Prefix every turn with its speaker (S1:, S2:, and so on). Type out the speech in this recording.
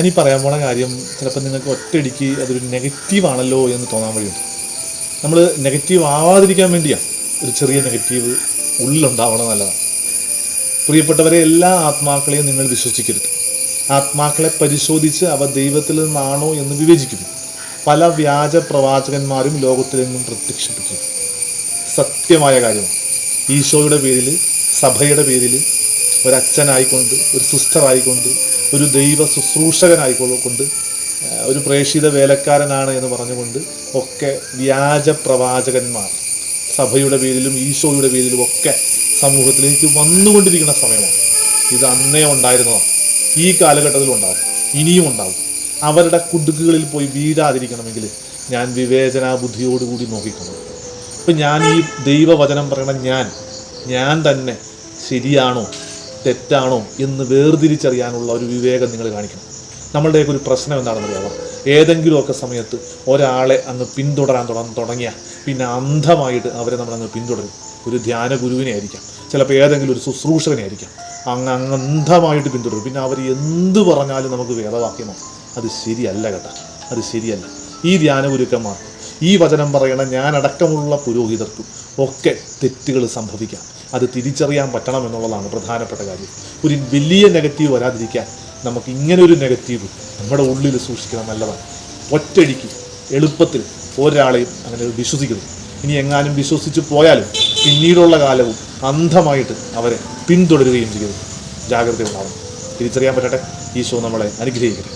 S1: ഈ പറയാൻ പോണ കാര്യം ചിലപ്പോൾ നിങ്ങൾക്ക് ഒറ്റയടിക്ക് അതൊരു നെഗറ്റീവാണല്ലോ എന്ന് തോന്നാൻ വഴിയുണ്ട്. നമ്മൾ നെഗറ്റീവ് ആവാതിരിക്കാൻ വേണ്ടിയാണ് ഒരു ചെറിയ നെഗറ്റീവ് ഉള്ളിലുണ്ടാവണം നല്ലതാണ്. പ്രിയപ്പെട്ടവരെ എല്ലാ ആത്മാക്കളെയും നിങ്ങൾ വിശ്വസിക്കരുത്. ആത്മാക്കളെ പരിശോധിച്ച് അവ ദൈവത്തിൽ നിന്നാണോ എന്ന് വിവേചിക്കുന്നു പല വ്യാജ പ്രവാചകന്മാരും ലോകത്തിൽ നിന്നും പ്രത്യക്ഷപ്പെട്ടു സത്യമായ കാര്യമാണ്. ഈശോയുടെ പേരിൽ സഭയുടെ പേരിൽ ഒരച്ഛനായിക്കൊണ്ട് ഒരു സിസ്റ്ററായിക്കൊണ്ട് ഒരു ദൈവ ശുശ്രൂഷകനായിക്കൊണ്ട് ഒരു പ്രേക്ഷിത വേലക്കാരനാണ് എന്ന് പറഞ്ഞുകൊണ്ട് ഒക്കെ വ്യാജ പ്രവാചകന്മാർ സഭയുടെ പേരിലും ഈശോയുടെ പേരിലും ഒക്കെ സമൂഹത്തിലേക്ക് വന്നുകൊണ്ടിരിക്കുന്ന സമയമാണ്. ഇത് അന്നേ ഉണ്ടായിരുന്നതാണ്. ഈ കാലഘട്ടത്തിലും ഉണ്ടാകും ഇനിയും ഉണ്ടാകും അവരുടെ കുടുക്കുകളിൽ പോയി വീഴാതിരിക്കണമെങ്കിൽ ഞാൻ വിവേചനാ ബുദ്ധിയോടുകൂടി നോക്കിക്കണം അപ്പം ഞാൻ ഈ ദൈവവചനം പറയണ ഞാൻ ഞാൻ തന്നെ ശരിയാണോ? തെറ്റാണോ എന്ന് വേർതിരിച്ചറിയാനുള്ള ഒരു വിവേകം നിങ്ങൾ കാണിക്കണം. നമ്മളുടെയൊക്കെ ഒരു പ്രശ്നം എന്താണെന്ന് അറിയാമോ ഏതെങ്കിലുമൊക്കെ സമയത്ത് ഒരാളെ അങ്ങ് പിന്തുടരാൻ തുടങ്ങി തുടങ്ങിയ പിന്നെ അന്ധമായിട്ട് അവരെ നമ്മളങ്ങ് പിന്തുടരും. ഒരു ധ്യാന ഗുരുവിനെ ആയിരിക്കാം. ചിലപ്പോൾ ഏതെങ്കിലും ഒരു ശുശ്രൂഷകനെ ആയിരിക്കാം. അങ്ങ് അങ്ങ് അന്ധമായിട്ട് പിന്തുടരും. പിന്നെ അവർ എന്ത് പറഞ്ഞാലും നമുക്ക് വേദവാക്യമോ? അത് ശരിയല്ല കേട്ടോ. അത് ശരിയല്ല. ഈ ധ്യാന ഗുരുക്കന്മാർക്കും ഈ വചനം പറയണ ഞാനടക്കമുള്ള പുരോഹിതർക്കും ഒക്കെ തെറ്റുകൾ സംഭവിക്കാം. അത് തിരിച്ചറിയാൻ പറ്റണം എന്നുള്ളതാണ് പ്രധാനപ്പെട്ട കാര്യം. ഒരു വലിയ നെഗറ്റീവ് വരാതിരിക്കാൻ നമുക്ക് ഇങ്ങനെ ഒരു നെഗറ്റീവ് നമ്മുടെ ഉള്ളിൽ സൂക്ഷിക്കണം നല്ലതാണ്. ഒറ്റയടിക്ക് എളുപ്പത്തിൽ ഒരാളെയും അങ്ങനെ വിശ്വസിക്കുന്നു. ഇനി എങ്ങാനും വിശ്വസിച്ച് പോയാലും പിന്നീടുള്ള കാലവും അന്ധമായിട്ട് അവരെ പിന്തുടരുകയും ചെയ്യുന്നു ജാഗ്രത ഉണ്ടാവണം തിരിച്ചറിയാൻ പറ്റട്ടെ. ഈശോ നമ്മളെ അനുഗ്രഹിക്കട്ടെ.